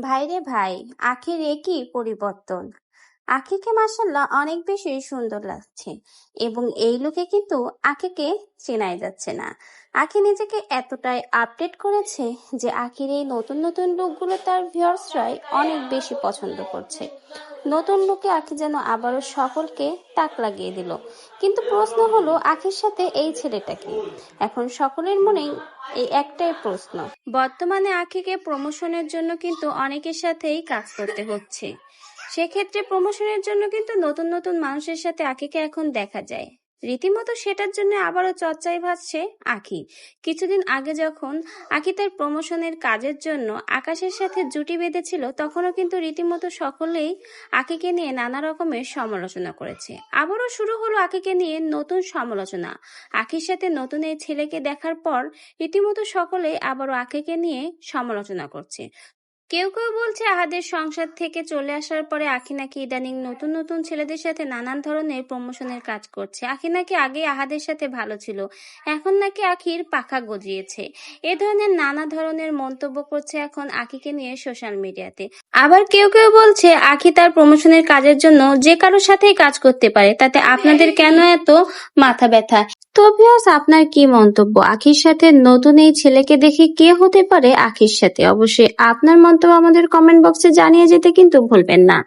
ভাইরে ভাই আখির একই পরিবর্তন। আখিকে মাসাল্লাহ অনেক বেশি সুন্দর লাগছে এবং এই লুকে কিন্তু আখিকে চেনাই যাচ্ছে না। আখি নিজেকে এতটাই আপডেট করেছে যে আখির এই নতুন নতুন লুকগুলো তার ভিউয়ার্সরাই অনেক বেশি পছন্দ করছে। নতুন লুকে আখি যেন আবারও সকলকে তাক লাগিয়ে দিল। কিন্তু প্রশ্ন হলো, আখির সাথে এই ছেলেটা কি? এখন সকলের মনেই এই একটাই প্রশ্ন। বর্তমানে আখিকে প্রমোশনের জন্য কিন্তু অনেকের সাথেই কাজ করতে হচ্ছে। সেক্ষেত্রে প্রমোশনের জন্য কিন্তু নতুন নতুন মানুষের সাথে আখিকে এখন দেখা যায়। রীতিমতো সেটার জন্য আবারও চর্চায় ভাসছে আখি কিছুদিন আগে যখন আখি তার প্রমোশনের কাজের জন্য আকাশের সাথে জুটি বেঁধেছিল, তখনও কিন্তু রীতিমতো সকলেই আখিকে নিয়ে নানা রকমের সমালোচনা করেছে। আবারও শুরু হলো আখিকে নিয়ে নতুন সমালোচনা। আখির সাথে নতুন এই ছেলেকে দেখার পর রীতিমতো সকলেই আবারও আখিকে নিয়ে সমালোচনা করছে। কেউ কেউ বলছে আহাদের সংসার থেকে চলে আসার পরে আখি নাকি ইদানিং নতুন নতুন ছেলেদের সাথে নানান ধরনের প্রমোশনের কাজ করছে। আখি নাকি আগে আহাদের সাথে ভালো ছিল এখন নাকি আখির পাখা গজিয়েছে। এ ধরনের নানা ধরনের মন্তব্য করছে এখন আখিকে নিয়ে সোশ্যাল মিডিয়াতে আবার কেউ কেউ বলছে আখি তার প্রমোশনের কাজের জন্য যে কারোর সাথেই কাজ করতে পারে তাতে আপনাদের কেন এত মাথা ব্যথা? তো আপনার কি মন্তব্য? আখির সাথে নতুন এই ছেলেকে দেখে কে হতে পারে আখির সাথে? অবশ্যই আপনার মন্তব্য আমাদের কমেন্ট বক্সে জানিয়ে যেতে কিন্তু ভুলবেন না।